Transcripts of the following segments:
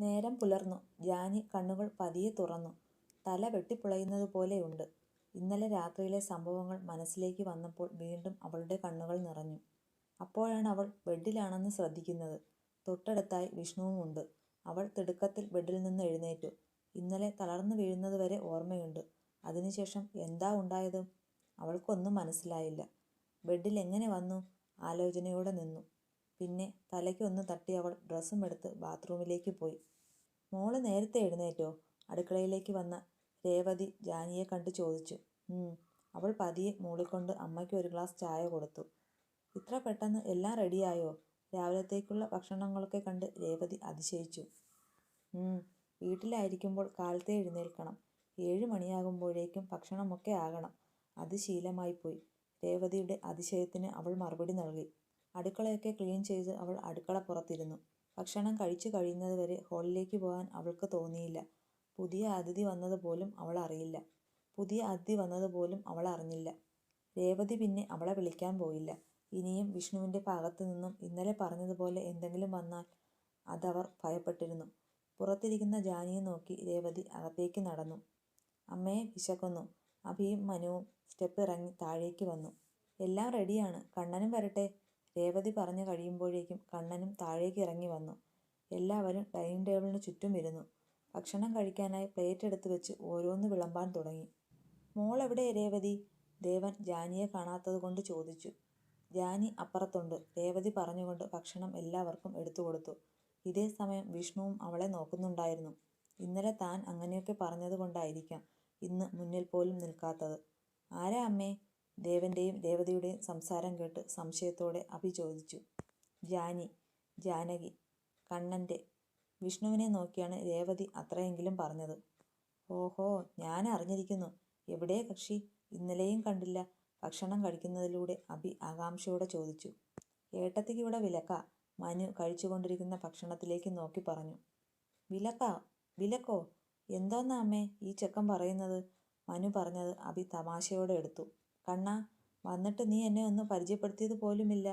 നേരം പുലർന്നു. ജാനി കണ്ണുകൾ പതിയെ തുറന്നു. തല വെട്ടിപ്പിളയുന്നതുപോലെയുണ്ട്. ഇന്നലെ രാത്രിയിലെ സംഭവങ്ങൾ മനസ്സിലേക്ക് വന്നപ്പോൾ വീണ്ടും അവളുടെ കണ്ണുകൾ നിറഞ്ഞു. അപ്പോഴാണ് അവൾ ബെഡിലാണെന്ന് ശ്രദ്ധിക്കുന്നത്. തൊട്ടടുത്തായി വിഷ്ണുവുമുണ്ട്. അവൾ തിടുക്കത്തിൽ ബെഡിൽ നിന്ന് എഴുന്നേറ്റു. ഇന്നലെ തളർന്നു വീഴുന്നതുവരെ ഓർമ്മയുണ്ട്. അതിനുശേഷം എന്താ ഉണ്ടായത്? അവൾക്കൊന്നും മനസ്സിലായില്ല. ബെഡിൽ എങ്ങനെ വന്നു? ആലോചനയോടെ നിന്നു. പിന്നെ തലയ്ക്ക് ഒന്ന് തട്ടി അവൾ ഡ്രസ്സും എടുത്ത് ബാത്റൂമിലേക്ക് പോയി. മോൾ നേരത്തെ എഴുന്നേറ്റോ? അടുക്കളയിലേക്ക് വന്ന രേവതി ജാനിയെ കണ്ട് ചോദിച്ചു. അവൾ പതിയെ മൂളിക്കൊണ്ട് അമ്മയ്ക്ക് ഒരു ഗ്ലാസ് ചായ കൊടുത്തു. ഇത്ര പെട്ടെന്ന് എല്ലാം റെഡിയായോ? രാവിലത്തേക്കുള്ള ഭക്ഷണങ്ങളൊക്കെ കണ്ട് രേവതി അതിശയിച്ചു. വീട്ടിലായിരിക്കുമ്പോൾ കാലത്തെ എഴുന്നേൽക്കണം. ഏഴ് മണിയാകുമ്പോഴേക്കും ഭക്ഷണമൊക്കെ ആകണം. അത് ശീലമായിപ്പോയി. രേവതിയുടെ അതിശയത്തിന് അവൾ മറുപടി നൽകി. അടുക്കളയൊക്കെ ക്ലീൻ ചെയ്ത് അവൾ അടുക്കള പുറത്തിരുന്നു ഭക്ഷണം കഴിച്ചു കഴിയുന്നത് വരെ ഹാളിലേക്ക് പോകാൻ അവൾക്ക് തോന്നിയില്ല. പുതിയ അതിഥി വന്നതുപോലും അവൾ അറിയില്ല. പുതിയ അതിഥി വന്നതുപോലും അവൾ അറിഞ്ഞില്ല. രേവതി പിന്നെ അവളെ വിളിക്കാൻ പോയില്ല. ഇനിയും വിഷ്ണുവിന്റെ ഭാഗത്തു നിന്നും ഇന്നലെ പറഞ്ഞതുപോലെ എന്തെങ്കിലും വന്നാൽ അതവർ ഭയപ്പെട്ടിരുന്നു. പുറത്തിരിക്കുന്ന ജാനിയെ നോക്കി രേവതി അകത്തേക്ക് നടന്നു. അമ്മയെ വിശക്കുന്നു. അഭിയും മനുവും സ്റ്റെപ്പ് ഇറങ്ങി താഴേക്ക് വന്നു. എല്ലാം റെഡിയാണ്. കണ്ണനും വരട്ടെ? രേവതി പറഞ്ഞു കഴിയുമ്പോഴേക്കും കണ്ണനും താഴേക്ക് ഇറങ്ങി വന്നു. എല്ലാവരും ഡൈനിങ് ടേബിളിന് ചുറ്റും ഇരുന്നു. ഭക്ഷണം കഴിക്കാനായി പ്ലേറ്റ് എടുത്തു വെച്ച് ഓരോന്ന് വിളമ്പാൻ തുടങ്ങി. മോൾ എവിടെ രേവതി? ദേവൻ ജാനിയെ കാണാത്തതുകൊണ്ട് ചോദിച്ചു. ജാനി അപ്പുറത്തുണ്ട്. രേവതി പറഞ്ഞുകൊണ്ട് ഭക്ഷണം എല്ലാവർക്കും എടുത്തു കൊടുത്തു ഇതേ സമയം വിഷ്ണുവും അവളെ നോക്കുന്നുണ്ടായിരുന്നു. ഇന്നലെ താൻ അങ്ങനെയൊക്കെ പറഞ്ഞതുകൊണ്ടായിരിക്കാം ഇന്ന് മുന്നിൽ പോലും നിൽക്കാത്തത്. ആരാ അമ്മേ? ദേവന്റെയും ദേവതയുടെയും സംസാരം കേട്ട് സംശയത്തോടെ അഭി ചോദിച്ചു. ജാനി. ജാനകി. കണ്ണന്റെ വിഷ്ണുവിനെ നോക്കിയാണ് രേവതി അത്രയെങ്കിലും പറഞ്ഞത്. ഓഹോ ഞാൻ അറിഞ്ഞിരിക്കുന്നു എവിടെ കക്ഷി? ഇന്നലെയും കണ്ടില്ല. ഭക്ഷണം കഴിക്കുന്നതിലൂടെ അഭി ആകാംക്ഷയോടെ ചോദിച്ചു. ഏട്ടത്തിക്കിവിടെ വിലക്ക മനു കഴിച്ചുകൊണ്ടിരിക്കുന്ന ഭക്ഷണത്തിലേക്ക് നോക്കി പറഞ്ഞു. വിലക്ക വിലക്കോ? എന്തോന്നാ അമ്മേ ഈ ചെക്കൻ പറയുന്നത്? മനു പറഞ്ഞത് അഭി തമാശയോടെ എടുത്തു. കണ്ണാ. വന്നിട്ട് നീ എന്നെ ഒന്ന് പരിചയപ്പെടുത്തിയത് പോലുമില്ല.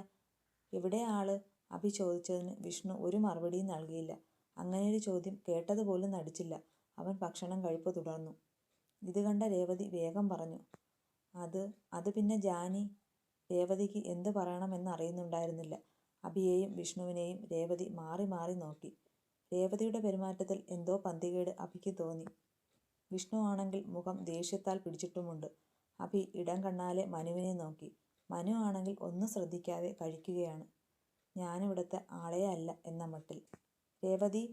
ഇവിടെ ആൾ? അഭി ചോദിച്ചതിന് വിഷ്ണു ഒരു മറുപടിയും നൽകിയില്ല. അങ്ങനെ ഒരു ചോദ്യം കേട്ടതുപോലും നടിച്ചില്ല. അവൻ ഭക്ഷണം കഴിപ്പ് തുടർന്നു. ഇത് കണ്ട രേവതി വേഗം പറഞ്ഞു. അത് അത് പിന്നെ ജാനി. രേവതിക്ക് എന്ത് പറയണമെന്ന് അറിയുന്നുണ്ടായിരുന്നില്ല അഭിയെയും വിഷ്ണുവിനെയും രേവതി മാറി മാറി നോക്കി. രേവതിയുടെ പെരുമാറ്റത്തിൽ എന്തോ പന്തികേട് അഭിക്ക് തോന്നി. വിഷ്ണു ആണെങ്കിൽ മുഖം ദേഷ്യത്താൽ പിടിച്ചിട്ടുമുണ്ട്. അഭി ഇടം കണ്ണാലെ മനുവിനെ നോക്കി. മനു ആണെങ്കിൽ ഒന്നും ശ്രദ്ധിക്കാതെ കഴിക്കുകയാണ്. ഞാനിവിടുത്തെ ആളേ അല്ല എന്ന മട്ടിൽ. രേവതി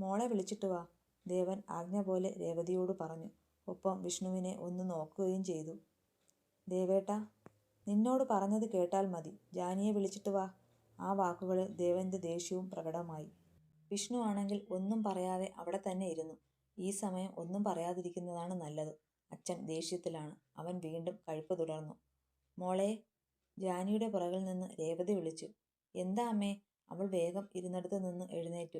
മോളെ വിളിച്ചിട്ട് വാ. ദേവൻ ആജ്ഞ പോലെ രേവതിയോട് പറഞ്ഞു. ഒപ്പം വിഷ്ണുവിനെ ഒന്ന് നോക്കുകയും ചെയ്തു. ദേവേട്ട നിന്നോട് പറഞ്ഞത് കേട്ടാൽ മതി. ജാനിയെ വിളിച്ചിട്ട് വാ. ആ വാക്കുകളിൽ ദേവന്റെ ദേഷ്യവും പ്രകടമായി. വിഷ്ണു ആണെങ്കിൽ ഒന്നും പറയാതെ അവിടെ തന്നെ ഇരുന്നു. ഈ സമയം ഒന്നും പറയാതിരിക്കുന്നതാണ് നല്ലത്. അച്ഛൻ ദേഷ്യത്തിലാണ്. അവൻ വീണ്ടും കഴുപ്പ് തുടർന്നു. മോളെ ജാനിയുടെ പുറകിൽ നിന്ന് രേവതി വിളിച്ചു. എന്താ അമ്മേ? അവൾ വേഗം ഇരുന്നിടത്ത് നിന്ന് എഴുന്നേറ്റു.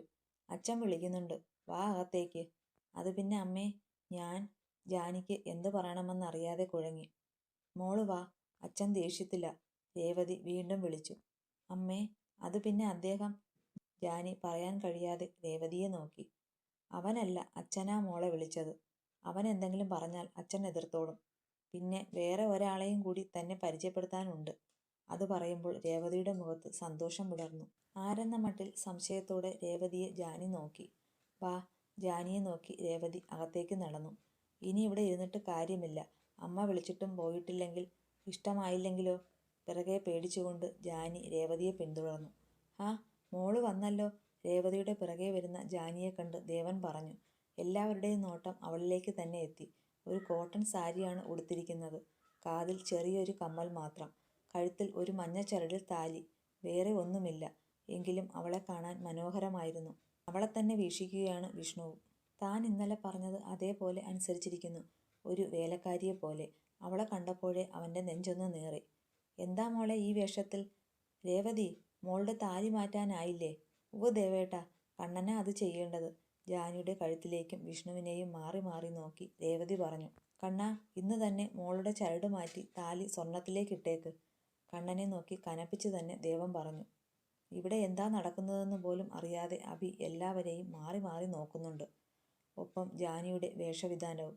അച്ഛൻ വിളിക്കുന്നുണ്ട്. വാ അകത്തേക്ക്. അത് പിന്നെ അമ്മേ ഞാൻ ജാനിക്ക് എന്ത് പറയണമെന്നറിയാതെ കുഴങ്ങി. മോൾ വാ. അച്ഛൻ ദേഷ്യത്തില്ല രേവതി വീണ്ടും വിളിച്ചു. അമ്മേ അത് പിന്നെ അദ്ദേഹം ജാനി പറയാൻ കഴിയാതെ രേവതിയെ നോക്കി. അവനല്ല അച്ഛനാ മോളെ വിളിച്ചത്. അവൻ എന്തെങ്കിലും പറഞ്ഞാൽ അച്ഛൻ എതിർത്തോളും. പിന്നെ വേറെ ഒരാളെയും കൂടി തന്നെ പരിചയപ്പെടുത്താനുണ്ട്. അത് പറയുമ്പോൾ രേവതിയുടെ മുഖത്ത് സന്തോഷം വിടർന്നു. ആരെന്ന മട്ടിൽ സംശയത്തോടെ രേവതിയെ ജാനി നോക്കി. വാ. ജാനിയെ നോക്കി രേവതി അകത്തേക്ക് നടന്നു. ഇനി ഇവിടെ ഇരുന്നിട്ട് കാര്യമില്ല. അമ്മ വിളിച്ചിട്ടും പോയിട്ടില്ലെങ്കിൽ ഇഷ്ടമായില്ലെങ്കിലോ? പിറകെ പേടിച്ചുകൊണ്ട് ജാനി രേവതിയെ പിന്തുടർന്നു. ആ മോൾ വന്നല്ലോ. രേവതിയുടെ പിറകെ വരുന്ന ജാനിയെ കണ്ട് ദേവൻ പറഞ്ഞു. എല്ലാവരുടെയും നോട്ടം അവളിലേക്ക് തന്നെ എത്തി. ഒരു കോട്ടൺ സാരിയാണ് ഉടുത്തിരിക്കുന്നത്. കാതിൽ ചെറിയൊരു കമ്മൽ മാത്രം. കഴുത്തിൽ ഒരു മഞ്ഞ ചരടിൽ താലി. വേറെ ഒന്നുമില്ല. എങ്കിലും അവളെ കാണാൻ മനോഹരമായിരുന്നു. അവളെ തന്നെ വീക്ഷിക്കുകയാണ് വിഷ്ണുവും. താൻ ഇന്നലെ പറഞ്ഞത് അതേപോലെ അനുസരിച്ചിരിക്കുന്നു. ഒരു വേലക്കാരിയെ പോലെ അവളെ കണ്ടപ്പോഴേ അവന്റെ നെഞ്ചൊന്ന് നേറി എന്താ മോളെ ഈ വേഷത്തിൽ? രേവതി മോളുടെ താലി മാറ്റാനായില്ലേ? ഉവ്വ് ദേവേട്ടാ. കണ്ണനാ അത് ചെയ്യേണ്ടത്. ജാനിയുടെ കഴുത്തിലേക്കും വിഷ്ണുവിനെയും മാറി മാറി നോക്കി രേവതി പറഞ്ഞു. കണ്ണാ. ഇന്ന് തന്നെ മോളുടെ ചരട് മാറ്റി താലി സ്വർണത്തിലേക്ക് ഇട്ടേക്ക്. കണ്ണനെ നോക്കി കനപ്പിച്ച് തന്നെ ദേവം പറഞ്ഞു. ഇവിടെ എന്താ നടക്കുന്നതെന്ന് പോലും അറിയാതെ അഭി എല്ലാവരെയും മാറി മാറി നോക്കുന്നുണ്ട് ഒപ്പം ജാനിയുടെ വേഷവിധാനവും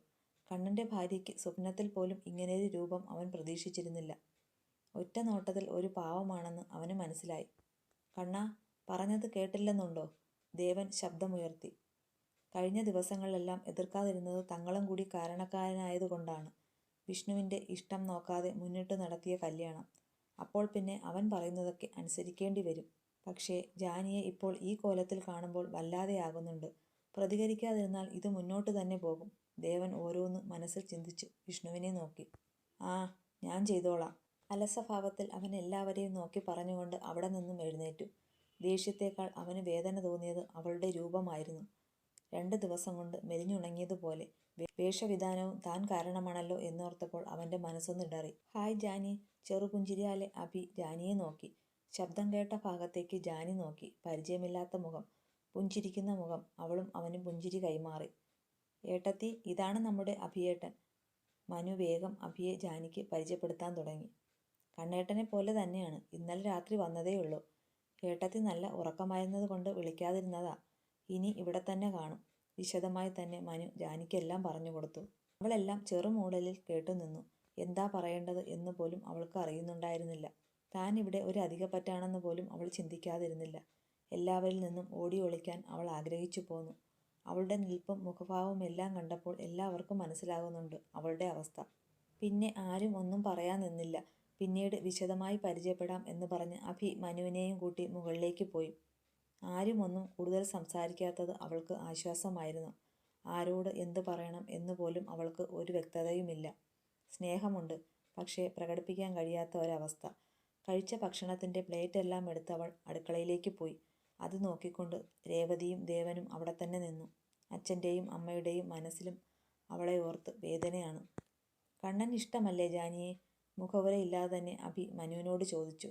കണ്ണന്റെ ഭാര്യയ്ക്ക് സ്വപ്നത്തിൽ പോലും ഇങ്ങനെയൊരു രൂപം അവൻ പ്രതീക്ഷിച്ചിരുന്നില്ല ഒറ്റ നോട്ടത്തിൽ ഒരു പാവമാണെന്ന് അവന് മനസ്സിലായി കണ്ണ പറഞ്ഞത് കേട്ടില്ലെന്നുണ്ടോ ദേവൻ ശബ്ദമുയർത്തി കഴിഞ്ഞ ദിവസങ്ങളിലെല്ലാം എതിർക്കാതിരുന്നത് തങ്ങളും കൂടി കാരണക്കാരനായതുകൊണ്ടാണ്. വിഷ്ണുവിന്റെ ഇഷ്ടം നോക്കാതെ മുന്നിട്ട് നടത്തിയ കല്യാണം. അപ്പോൾ പിന്നെ അവൻ പറയുന്നതൊക്കെ അനുസരിക്കേണ്ടി വരും. പക്ഷേ ജാനിയെ ഇപ്പോൾ ഈ കോലത്തിൽ കാണുമ്പോൾ വല്ലാതെയാകുന്നുണ്ട് പ്രതികരിക്കാതിരുന്നാൽ ഇത് മുന്നോട്ട് തന്നെ പോകും. ദേവൻ ഓരോന്ന് മനസ്സിൽ ചിന്തിച്ച് വിഷ്ണുവിനെ നോക്കി. ആ ഞാൻ ചെയ്തോളാം. അലസഭാവത്തിൽ അവൻ എല്ലാവരെയും നോക്കി പറഞ്ഞുകൊണ്ട് അവിടെ നിന്നും എഴുന്നേറ്റു. ദേഷ്യത്തേക്കാൾ അവന് വേദന തോന്നിയത് അവളുടെ രൂപമായിരുന്നു. രണ്ട് ദിവസം കൊണ്ട് മെലിഞ്ഞുണങ്ങിയതുപോലെ വേഷവിധാനവും താൻ കാരണമാണല്ലോ എന്നോർത്തപ്പോൾ അവന്റെ മനസ്സൊന്നിടറി ഹായ് ജാനി. ചെറുപുഞ്ചിരിയാലെ അഭി ജാനിയെ നോക്കി. ശബ്ദം കേട്ട ഭാഗത്തേക്ക് ജാനി നോക്കി. പരിചയമില്ലാത്ത മുഖം. പുഞ്ചിരിക്കുന്ന മുഖം. അവളും അവനും പുഞ്ചിരി കൈമാറി. ഏട്ടത്തി ഇതാണ് നമ്മുടെ അഭിയേട്ടൻ. മനു വേഗം അഭിയെ ജാനിക്ക് പരിചയപ്പെടുത്താൻ തുടങ്ങി. കണ്ണേട്ടനെ പോലെ തന്നെയാണ്. ഇന്നലെ രാത്രി വന്നതേയുള്ളൂ. ഏട്ടത്തി നല്ല ഉറക്കമായിരുന്നത് കൊണ്ട് വിളിക്കാതിരുന്നതാ. ഇനി ഇവിടെ തന്നെ കാണും. വിശദമായി തന്നെ മനു ജാനിക്കെല്ലാം പറഞ്ഞു കൊടുത്തു. അവളെല്ലാം ചെറുമൂടലിൽ കേട്ടുനിന്നു എന്താ പറയേണ്ടത് എന്ന് പോലും അവൾക്ക് അറിയുന്നുണ്ടായിരുന്നില്ല. താൻ ഇവിടെ ഒരു അധിക അധികപ്പറ്റാണെന്ന് പോലും അവൾ ചിന്തിക്കാതിരുന്നില്ല. എല്ലാവരിൽ നിന്നും ഓടി ഒളിക്കാൻ അവൾ ആഗ്രഹിച്ചു പോന്നു. അവളുടെ നിൽപ്പും മുഖഭാവവും എല്ലാം കണ്ടപ്പോൾ എല്ലാവർക്കും മനസ്സിലാകുന്നുണ്ട് അവളുടെ അവസ്ഥ. പിന്നെ ആരും ഒന്നും പറയാൻ നിന്നില്ല. പിന്നീട് വിശദമായി പരിചയപ്പെടാം എന്ന് പറഞ്ഞ് അഭി മനുവിനെയും കൂട്ടി മുകളിലേക്ക് പോയി. ആരും ഒന്നും കൂടുതൽ സംസാരിക്കാത്തത് അവൾക്ക് ആശ്വാസമായിരുന്നു. ആരോട് എന്ത് പറയണം എന്ന് പോലും അവൾക്ക് ഒരു വ്യക്തതയുമില്ല. സ്നേഹമുണ്ട് പക്ഷേ പ്രകടിപ്പിക്കാൻ കഴിയാത്ത ഒരവസ്ഥ. കഴിച്ച ഭക്ഷണത്തിന്റെ പ്ലേറ്റ് എല്ലാം എടുത്ത് അവൾ അടുക്കളയിലേക്ക് പോയി. അത് നോക്കിക്കൊണ്ട് രേവതിയും ദേവനും അവിടെ തന്നെ നിന്നു. അച്ഛന്റെയും അമ്മയുടെയും മനസ്സിലും അവളെ ഓർത്ത് വേദനയാണ്. കണ്ണൻ ഇഷ്ടമല്ലേ ജാനിയെ? മുഖവുരയില്ലാതെ തന്നെ അഭി മനുവിനോട് ചോദിച്ചു.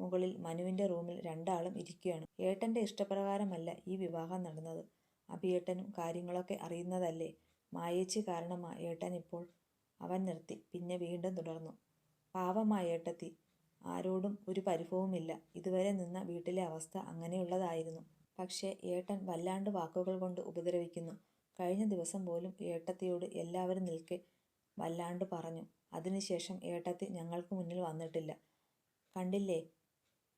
മുകളിൽ മനുവിന്റെ റൂമിൽ രണ്ടാളും ഇരിക്കുകയാണ്. ഏട്ടന്റെ ഇഷ്ടപ്രകാരമല്ല ഈ വിവാഹം നടന്നത്. അഭിയേട്ടനും കാര്യങ്ങളൊക്കെ അറിയുന്നതല്ലേ? മായേച്ചി കാരണമാ ഏട്ടൻ ഇപ്പോൾ അവൻ നിർത്തി. പിന്നെ വീണ്ടും തുടർന്നു. പാവമായ ഏട്ടത്തി. ആരോടും ഒരു പരിഭവവുമില്ല. ഇതുവരെ നിന്ന വീട്ടിലെ അവസ്ഥ അങ്ങനെയുള്ളതായിരുന്നു. പക്ഷേ ഏട്ടൻ വല്ലാണ്ട് വാക്കുകൾ കൊണ്ട് ഉപദ്രവിക്കുന്നു. കഴിഞ്ഞ ദിവസം പോലും ഏട്ടത്തിയോട് എല്ലാവരും നിൽക്കെ വല്ലാണ്ട് പറഞ്ഞു. അതിനുശേഷം ഏട്ടത്തി ഞങ്ങൾക്ക് മുന്നിൽ വന്നിട്ടില്ല. കണ്ടില്ലേ?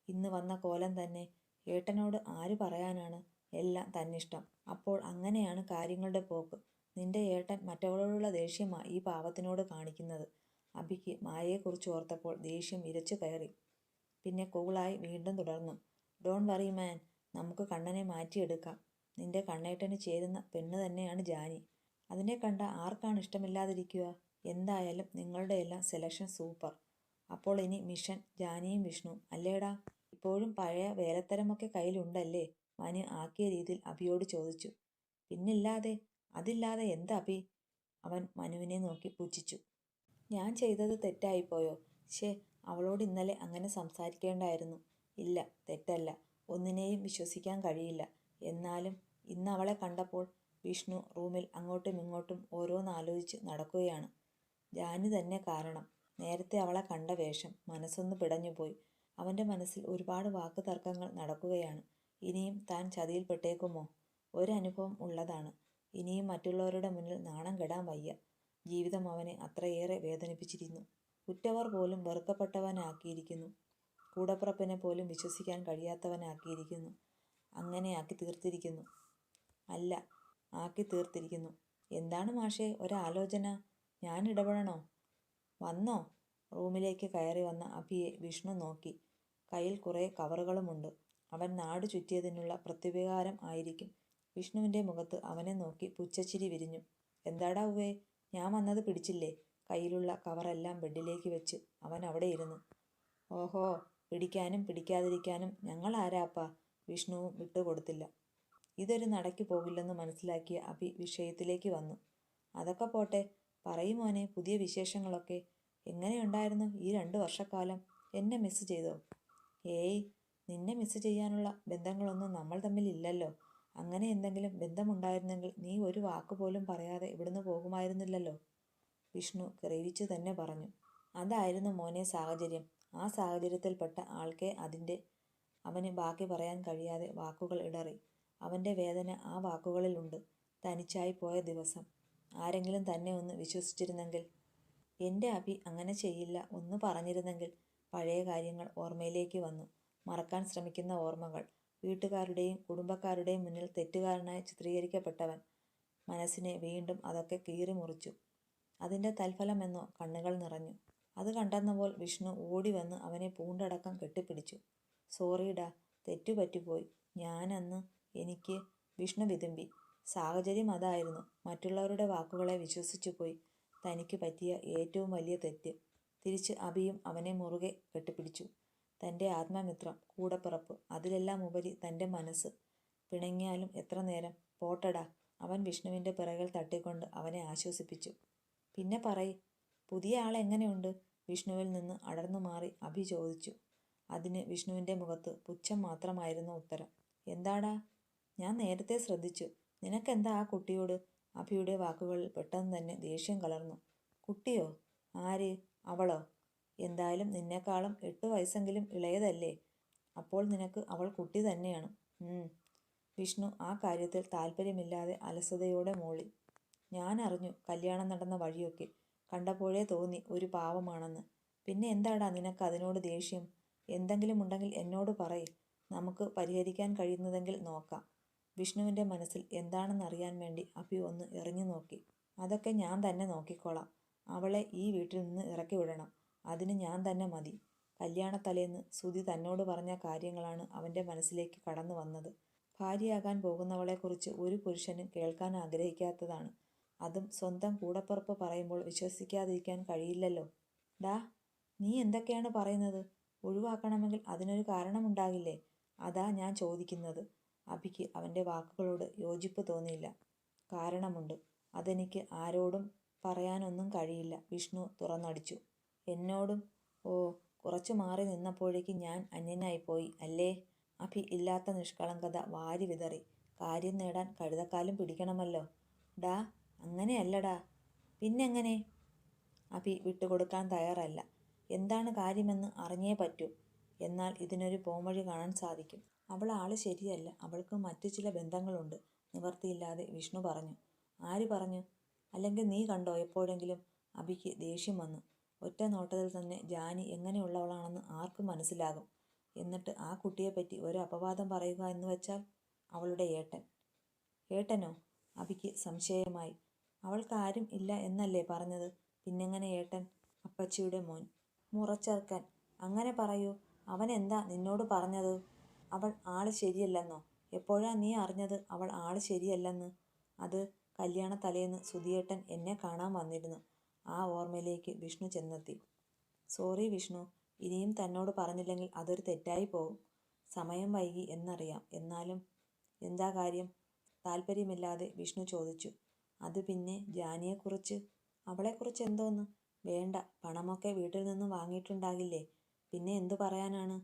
ഇന്ന് വന്ന കോലം തന്നെ ഏട്ടനോട് ആര് പറയാനാണ്? എല്ലാം തന്നിഷ്ടം. അപ്പോൾ അങ്ങനെയാണ് കാര്യങ്ങളുടെ പോക്ക്. നിന്റെ ഏട്ടൻ മറ്റവളോടുള്ള ദേഷ്യമാ ഈ പാവത്തിനോട് കാണിക്കുന്നത്. അബിക്ക് മായയെക്കുറിച്ച് ഓർത്തപ്പോൾ ദേഷ്യം ഇരച്ചു കയറി. പിന്നെ കൂളായി വീണ്ടും തുടർന്നു. ഡോൺ വറി മാൻ നമുക്ക് കണ്ണനെ മാറ്റിയെടുക്കാം. നിന്റെ കണ്ണേട്ടന് ചേരുന്ന പെണ്ണ് തന്നെയാണ് ജാനി. അതിനെ കണ്ട ആർക്കാണ് ഇഷ്ടമില്ലാതിരിക്കുക? എന്തായാലും നിങ്ങളുടെ എല്ലാം സെലക്ഷൻ സൂപ്പർ അപ്പോൾ ഇനി മിഷൻ ജാനിയും വിഷ്ണു. അല്ലേടാ? ഇപ്പോഴും പഴയ വേലത്തരമൊക്കെ കയ്യിലുണ്ടല്ലേ? മനു ആക്കിയ രീതിയിൽ അഭിയോട് ചോദിച്ചു. പിന്നില്ലാതെ? അതില്ലാതെ എന്താ അഭി? അവൻ മനുവിനെ നോക്കി പുച്ഛിച്ചു ഞാൻ ചെയ്തത് തെറ്റായിപ്പോയോ? ഷേ അവളോട് ഇന്നലെ അങ്ങനെ സംസാരിക്കേണ്ടായിരുന്നു. ഇല്ല തെറ്റല്ല. ഒന്നിനെയും വിശ്വസിക്കാൻ കഴിയില്ല. എന്നാലും ഇന്ന് അവളെ കണ്ടപ്പോൾ വിഷ്ണു റൂമിൽ അങ്ങോട്ടും ഇങ്ങോട്ടും ഓരോന്നാലോചിച്ച് നടക്കുകയാണ്. ജാനി തന്നെ കാരണം. നേരത്തെ അവളെ കണ്ട വേഷം മനസ്സൊന്ന് പിടഞ്ഞുപോയി. അവന്റെ മനസ്സിൽ ഒരുപാട് വാക്ക് തർക്കങ്ങൾ നടക്കുകയാണ്. ഇനിയും താൻ ചതിയിൽപ്പെട്ടേക്കുമോ? ഒരനുഭവം ഉള്ളതാണ്. ഇനിയും മറ്റുള്ളവരുടെ മുന്നിൽ നാണം കെടാൻ വയ്യ. ജീവിതം അവനെ അത്രയേറെ വേദനിപ്പിച്ചിരുന്നു ഉറ്റവർ പോലും വെറുക്കപ്പെട്ടവനാക്കിയിരിക്കുന്നു. കൂടപ്പുറപ്പിനെ പോലും വിശ്വസിക്കാൻ കഴിയാത്തവനാക്കിയിരിക്കുന്നു. അങ്ങനെ ആക്കി തീർത്തിരിക്കുന്നു. അല്ല ആക്കി തീർത്തിരിക്കുന്നു. എന്താണ് മാഷേ ഒരാലോചന? ഞാൻ ഇടപെടണോ? വന്നോ? റൂമിലേക്ക് കയറി വന്ന അഭിയെ വിഷ്ണു നോക്കി. കയ്യിൽ കുറേ കവറുകളുമുണ്ട്. അവൻ നാട് ചുറ്റിയതിനുള്ള പ്രത്യുപകാരം ആയിരിക്കും. വിഷ്ണുവിന്റെ മുഖത്ത് അവനെ നോക്കി പുച്ഛച്ചിരി വിരിഞ്ഞു. എന്താടാ ഉവേ ഞാൻ വന്നത് പിടിച്ചില്ലേ? കയ്യിലുള്ള കവറെല്ലാം ബെഡിലേക്ക് വെച്ച് അവൻ അവിടെ ഇരുന്നു. ഓഹോ പിടിക്കാനും പിടിക്കാതിരിക്കാനും ഞങ്ങൾ ആരാപ്പാ? വിഷ്ണുവും വിട്ടുകൊടുത്തില്ല ഇതൊരു നടക്കി പോകില്ലെന്ന് മനസ്സിലാക്കിയ അഭി വിഷയത്തിലേക്ക് വന്നു. അതൊക്കെ പോട്ടെ പറയും മോനെ പുതിയ വിശേഷങ്ങളൊക്കെ. എങ്ങനെയുണ്ടായിരുന്നു ഈ രണ്ട് വർഷക്കാലം എന്നെ മിസ് ചെയ്തോ ഏയ് നിന്നെ മിസ് ചെയ്യാനുള്ള ബന്ധങ്ങളൊന്നും നമ്മൾ തമ്മിൽ ഇല്ലല്ലോ അങ്ങനെ എന്തെങ്കിലും ബന്ധമുണ്ടായിരുന്നെങ്കിൽ നീ ഒരു വാക്ക് പോലും പറയാതെ ഇവിടുന്ന് പോകുമായിരുന്നില്ലല്ലോ വിഷ്ണു ക്രയിച്ചു തന്നെ പറഞ്ഞു അതായിരുന്നു മോനെ സാഹചര്യം ആ സാഹചര്യത്തിൽപ്പെട്ട ആൾക്കെ അതിന്റെ അവന് ബാക്കി പറയാൻ കഴിയാതെ വാക്കുകൾ ഇടറി. അവന്റെ വേദന ആ വാക്കുകളിലുണ്ട്. തനിച്ചായി പോയ ദിവസം. ആരെങ്കിലും തന്നെ ഒന്ന് വിശ്വസിച്ചിരുന്നെങ്കിൽ. എന്റെ അഭി അങ്ങനെ ചെയ്യില്ല ഒന്ന് പറഞ്ഞിരുന്നെങ്കിൽ. പഴയ കാര്യങ്ങൾ ഓർമ്മയിലേക്ക് വന്നു. മറക്കാൻ ശ്രമിക്കുന്ന ഓർമ്മകൾ വീട്ടുകാരുടെയും കുടുംബക്കാരുടെയും മുന്നിൽ തെറ്റുകാരനായി ചിത്രീകരിക്കപ്പെട്ടവൻ. മനസ്സിനെ വീണ്ടും അതൊക്കെ കീറി മുറിച്ചു. അതിന്റെ തൽഫലമെന്നോ കണ്ണുകൾ നിറഞ്ഞു. അത് കണ്ടെന്നപ്പോൾ വിഷ്ണു ഓടി വന്ന് അവനെ പൂണ്ടടക്കം കെട്ടിപ്പിടിച്ചു. സോറിയിടാ തെറ്റുപറ്റിപ്പോയി ഞാനന്ന് എനിക്ക് വിഷ്ണു വിതുമ്പി. സാഹചര്യം അതായിരുന്നു. മറ്റുള്ളവരുടെ വാക്കുകളെ വിശ്വസിച്ചുപോയി. തനിക്ക് പറ്റിയ ഏറ്റവും വലിയ തെറ്റ്. തിരിച്ച് അഭിയും അവനെ മുറുകെ കെട്ടിപ്പിടിച്ചു. തന്റെ ആത്മമിത്രം, കൂടപ്പിറപ്പ്, അതിലെല്ലാം ഉപരി തന്റെ മനസ്സ്. പിണങ്ങിയാലും എത്ര നേരം. പോട്ടടാ അവൻ വിഷ്ണുവിന്റെ പിറകിൽ തട്ടിക്കൊണ്ട് അവനെ ആശ്വസിപ്പിച്ചു. പിന്നെ പറയ്. പുതിയ ആൾ എങ്ങനെയുണ്ട്? വിഷ്ണുവിൽ നിന്ന് അടർന്നു മാറി അഭി ചോദിച്ചു. അതിന് വിഷ്ണുവിന്റെ മുഖത്ത് പുച്ഛം മാത്രമായിരുന്നു ഉത്തരം. എന്താടാ? ഞാൻ നേരത്തെ ശ്രദ്ധിച്ചു. നിനക്കെന്താ ആ കുട്ടിയോട്? അഭിയുടെ വാക്കുകളിൽ പെട്ടെന്ന് തന്നെ ദേഷ്യം കലർന്നു. കുട്ടിയോ? ആര്? അവളോ? എന്തായാലും നിന്നെക്കാളും എട്ടു വയസ്സെങ്കിലും ഇളയതല്ലേ. അപ്പോൾ നിനക്ക് അവൾ കുട്ടി തന്നെയാണ്. വിഷ്ണു ആ കാര്യത്തിൽ താല്പര്യമില്ലാതെ അലസതയോടെ മൂളി. ഞാനറിഞ്ഞു കല്യാണം നടന്ന വഴിയൊക്കെ. കണ്ടപ്പോഴേ തോന്നി ഒരു പാവമാണെന്ന്. പിന്നെ എന്താടാ നിനക്ക് അതിനോട് ദേഷ്യം? എന്തെങ്കിലും ഉണ്ടെങ്കിൽ എന്നോട് പറയ്. നമുക്ക് പരിഹരിക്കാൻ കഴിയുന്നതെങ്കിൽ നോക്കാം. വിഷ്ണുവിന്റെ മനസ്സിൽ എന്താണെന്നറിയാൻ വേണ്ടി അഭി ഒന്ന് എറിഞ്ഞുനോക്കി. അതൊക്കെ ഞാൻ തന്നെ നോക്കിക്കോളാം. അവളെ ഈ വീട്ടിൽ നിന്ന് ഇറക്കി വിടണം അതിന് ഞാൻ തന്നെ മതി. കല്യാണത്തലേന്ന് സുധി തന്നോട് പറഞ്ഞ കാര്യങ്ങളാണ് അവന്റെ മനസ്സിലേക്ക് കടന്നു വന്നത് ഭാര്യയാകാൻ പോകുന്നവളെക്കുറിച്ച് ഒരു പുരുഷനും കേൾക്കാൻ ആഗ്രഹിക്കാത്തതാണ്. അതും സ്വന്തം കൂടപ്പുറപ്പ് പറയുമ്പോൾ വിശ്വസിക്കാതിരിക്കാൻ കഴിയില്ലല്ലോ. ഡാ നീ എന്തൊക്കെയാണ് പറയുന്നത്? ഒഴിവാക്കണമെങ്കിൽ അതിനൊരു കാരണമുണ്ടാകില്ലേ? അതാ ഞാൻ ചോദിക്കുന്നത്. അഭിക്ക് അവന്റെ വാക്കുകളോട് യോജിപ്പ് തോന്നിയില്ല. കാരണമുണ്ട്. അതെനിക്ക് ആരോടും പറയാനൊന്നും കഴിയില്ല വിഷ്ണു തുറന്നടിച്ചു. എന്നോടും? ഓ കുറച്ചു മാറി നിന്നപ്പോഴേക്ക് ഞാൻ അന്യനായിപ്പോയി അല്ലേ? അഭി ഇല്ലാത്ത നിഷ്കളങ്കത വാരി വിതറി കാര്യം നേടാൻ കഴുതക്കാലും പിടിക്കണമല്ലോ. ഡാ അങ്ങനെയല്ലടാ. പിന്നെങ്ങനെ? അഭി വിട്ടുകൊടുക്കാൻ തയ്യാറല്ല. എന്താണ് കാര്യമെന്ന് അറിഞ്ഞേ പറ്റൂ. എന്നാൽ ഇതിനൊരു പോംവഴി കാണാൻ സാധിക്കും. അവൾ ആൾ ശരിയല്ല. അവൾക്ക് മറ്റു ചില ബന്ധങ്ങളുണ്ട്. നിവർത്തിയില്ലാതെ വിഷ്ണു പറഞ്ഞു. ആര് പറഞ്ഞു? അല്ലെങ്കിൽ നീ കണ്ടോ എപ്പോഴെങ്കിലും? അഭിക്ക് ദേഷ്യം വന്നു. ഒറ്റ നോട്ടത്തിൽ തന്നെ ജാനി എങ്ങനെയുള്ളവളാണെന്ന് ആർക്കും മനസ്സിലാകും. എന്നിട്ട് ആ കുട്ടിയെപ്പറ്റി ഒരു അപവാദം പറയുക എന്ന് വെച്ചാൽ അവളുടെ ഏട്ടൻ. ഏട്ടനോ? അഭിക്ക് സംശയമായി. അവൾക്കാരും ഇല്ല എന്നല്ലേ പറഞ്ഞത്. പിന്നെങ്ങനെ ഏട്ടൻ? അപ്പച്ചിയുടെ മോൻ. മുറച്ചേർക്കാൻ അങ്ങനെ പറയൂ. എന്താ നിന്നോട് പറഞ്ഞത്? അവൾ ആൾ ശരിയല്ലെന്നോ? എപ്പോഴാ നീ അറിഞ്ഞത് അവൾ ആൾ ശരിയല്ലെന്ന്? അത് കല്യാണ തലേന്ന് സുധിയേട്ടൻ എന്നെ കാണാൻ വന്നിരുന്നു. ആ ഓർമ്മയിലേക്ക് വിഷ്ണു ചെന്നെത്തി. സോറി വിഷ്ണു. ഇനിയും തന്നോട് പറഞ്ഞില്ലെങ്കിൽ അതൊരു തെറ്റായി പോകും സമയം വൈകി എന്നറിയാം. എന്നാലും. എന്താ കാര്യം? താല്പര്യമില്ലാതെ വിഷ്ണു ചോദിച്ചു. അത് പിന്നെ ജാനിയെക്കുറിച്ച്. അവളെക്കുറിച്ച് എന്തോന്ന്? വേണ്ട പണമൊക്കെ വീട്ടിൽ നിന്നും വാങ്ങിയിട്ടുണ്ടാകില്ലേ. പിന്നെ എന്തു പറയാനാണ്?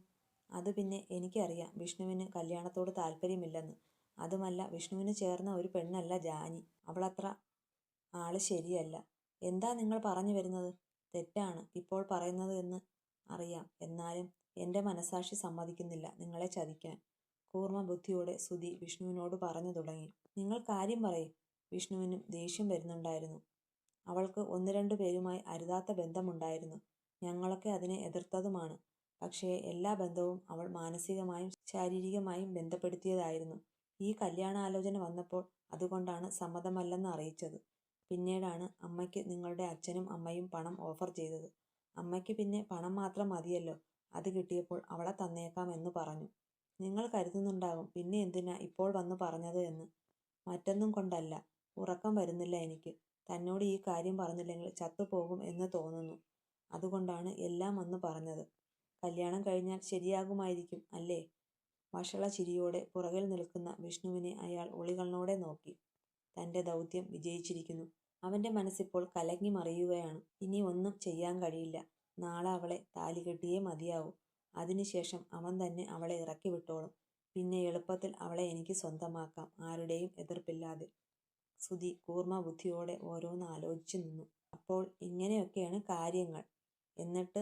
അത് പിന്നെ എനിക്കറിയാം വിഷ്ണുവിന് കല്യാണത്തോട് താല്പര്യമില്ലെന്ന് അതുമല്ല വിഷ്ണുവിന് ചേർന്ന ഒരു പെണ്ണല്ല ജാനി. അവളത്ര ആൾ ശരിയല്ല. എന്താ നിങ്ങൾ പറഞ്ഞു വരുന്നത്? തെറ്റാണ് ഇപ്പോൾ പറയുന്നത് എന്ന് അറിയാം. എന്നാലും എന്റെ മനസാക്ഷി സമ്മതിക്കുന്നില്ല നിങ്ങളെ ചതിക്കാൻ. കൂർമ്മബുദ്ധിയോടെ സുധി വിഷ്ണുവിനോട് പറഞ്ഞു തുടങ്ങി. നിങ്ങൾ കാര്യം പറയും വിഷ്ണുവിനും ദേഷ്യം വരുന്നുണ്ടായിരുന്നു. അവൾക്ക് ഒന്ന് രണ്ടു പേരുമായി അരുതാത്ത ബന്ധമുണ്ടായിരുന്നു. ഞങ്ങളൊക്കെ അതിനെ എതിർത്തതുമാണ്. പക്ഷേ എല്ലാ ബന്ധവും അവൾ മാനസികമായും ശാരീരികമായും ബന്ധപ്പെടുത്തിയതായിരുന്നു. ഈ കല്യാണാലോചന വന്നപ്പോൾ അതുകൊണ്ടാണ് സമ്മതമല്ലെന്ന് അറിയിച്ചത്. പിന്നീടാണ് അമ്മയ്ക്ക് നിങ്ങളുടെ അച്ഛനും അമ്മയും പണം ഓഫർ ചെയ്തത്. അമ്മയ്ക്ക് പിന്നെ പണം മാത്രം മതിയല്ലോ. അത് കിട്ടിയപ്പോൾ അവളെ തന്നേക്കാം എന്ന് പറഞ്ഞു. നിങ്ങൾ കരുതുന്നുണ്ടാകും പിന്നെ എന്തിനാ ഇപ്പോൾ വന്നു പറഞ്ഞത് എന്ന്. മറ്റൊന്നും കൊണ്ടല്ല. ഉറക്കം വരുന്നില്ല എനിക്ക്. തന്നോട് ഈ കാര്യം പറഞ്ഞില്ലെങ്കിൽ ചത്തുപോകും എന്ന് തോന്നുന്നു. അതുകൊണ്ടാണ് എല്ലാം അന്ന് പറഞ്ഞത്. കല്യാണം കഴിഞ്ഞാൽ ശരിയാകുമായിരിക്കും അല്ലേ? വഷളച്ചിരിയോടെ പുറകിൽ നിൽക്കുന്ന വിഷ്ണുവിനെ അയാൾ ഒളികണ്ണോടെ നോക്കി. തന്റെ ദൗത്യം വിജയിച്ചിരിക്കുന്നു. അവന്റെ മനസ്സിപ്പോൾ കലങ്ങി മറിയുകയാണ്. ഇനി ഒന്നും ചെയ്യാൻ കഴിയില്ല. നാളെ അവളെ താലികെട്ടിയേ മതിയാവൂ. അതിനുശേഷം അവൻ തന്നെ അവളെ ഇറക്കി വിട്ടോളും പിന്നെ എളുപ്പത്തിൽ അവളെ എനിക്ക് സ്വന്തമാക്കാം ആരുടെയും എതിർപ്പില്ലാതെ. സുധി കൂർമ്മബുദ്ധിയോടെ ഓരോന്ന് ആലോചിച്ചു നിന്നു. അപ്പോൾ ഇങ്ങനെയൊക്കെയാണ് കാര്യങ്ങൾ. എന്നിട്ട്